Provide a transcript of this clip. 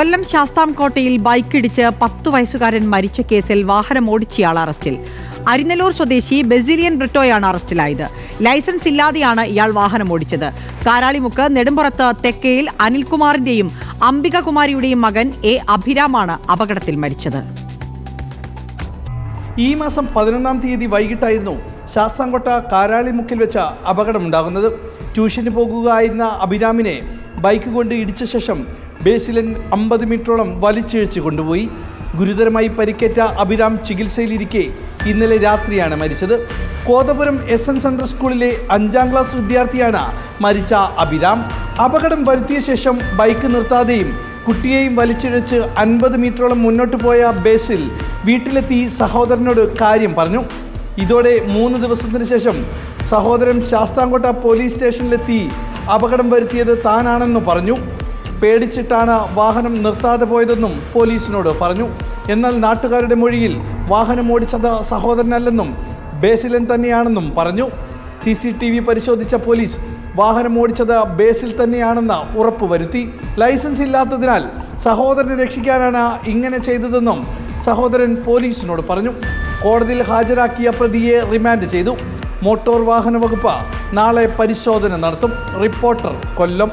കൊല്ലം ശാസ്താംകോട്ടയിൽ ബൈക്കിടിച്ച് പത്ത് വയസ്സുകാരൻ മരിച്ച കേസിൽ വാഹനം ഓടിച്ചയാൾ അറസ്റ്റിൽ. അരിനല്ലൂർ സ്വദേശി ബെസിലിയൻ ബ്രിട്ടോയാണ് അറസ്റ്റിലായത്. ലൈസൻസ് ഇല്ലാതെയാണ് ഇയാൾ വാഹനം ഓടിച്ചത്. കാരാളിമുക്ക് നെടുമ്പുറത്ത് തെക്കയിൽ അനിൽകുമാറിന്റെയും അംബികകുമാരിയുടെയും മകൻ എ അഭിരാമാണ് അപകടത്തിൽ മരിച്ചത്. ഈ മാസം പതിനൊന്നാം തീയതി വൈകിട്ടായിരുന്നു ശാസ്താംകോട്ട കാരാളിമുക്കിൽ വെച്ച അപകടമുണ്ടാകുന്നത്. ട്യൂഷന് പോകുകയായിരുന്ന അഭിരാമിനെ ബൈക്ക് കൊണ്ട് ഇടിച്ച ശേഷം ബേസിലൻ അമ്പത് മീറ്ററോളം വലിച്ചിഴച്ച് കൊണ്ടുപോയി. ഗുരുതരമായി പരിക്കേറ്റ അഭിരാം ചികിത്സയിലിരിക്കെ ഇന്നലെ രാത്രിയാണ് മരിച്ചത്. കോതപുരം എസ് എൻ സെൻട്രൽ സ്കൂളിലെ അഞ്ചാം ക്ലാസ് വിദ്യാർത്ഥിയാണ് മരിച്ച അഭിരാം. അപകടം വരുത്തിയ ശേഷം ബൈക്ക് നിർത്താതെയും കുട്ടിയെയും വലിച്ചിഴച്ച് അൻപത് മീറ്ററോളം മുന്നോട്ട് പോയ ബേസിൽ വീട്ടിലെത്തി സഹോദരനോട് കാര്യം പറഞ്ഞു. ഇതോടെ മൂന്ന് ദിവസത്തിന് ശേഷം സഹോദരൻ ശാസ്താംകോട്ട പോലീസ് സ്റ്റേഷനിലെത്തി അപകടം വരുത്തിയത് താനാണെന്ന് പറഞ്ഞു. പേടിച്ചിട്ടാണ് വാഹനം നിർത്താതെ പോയതെന്നും പോലീസിനോട് പറഞ്ഞു. എന്നാൽ നാട്ടുകാരുടെ മൊഴിയിൽ വാഹനം ഓടിച്ചത് സഹോദരനല്ലെന്നും ബേസിലൻ തന്നെയാണെന്നും പറഞ്ഞു. സി സി ടി വി പരിശോധിച്ച പോലീസ് വാഹനം ഓടിച്ചത് ബേസിൽ തന്നെയാണെന്ന് ഉറപ്പുവരുത്തി ലൈസൻസ് ഇല്ലാത്തതിനാൽ സഹോദരനെ രക്ഷിക്കാനാണ് ഇങ്ങനെ ചെയ്തതെന്നും സഹോദരൻ പോലീസിനോട് പറഞ്ഞു. കോടതിയിൽ ഹാജരാക്കിയ പ്രതിയെ റിമാൻഡ് ചെയ്തു. മോട്ടോർ വാഹന വകുപ്പ് നാളെ പരിശോധന നടത്തും. റിപ്പോർട്ടർ കൊല്ലം.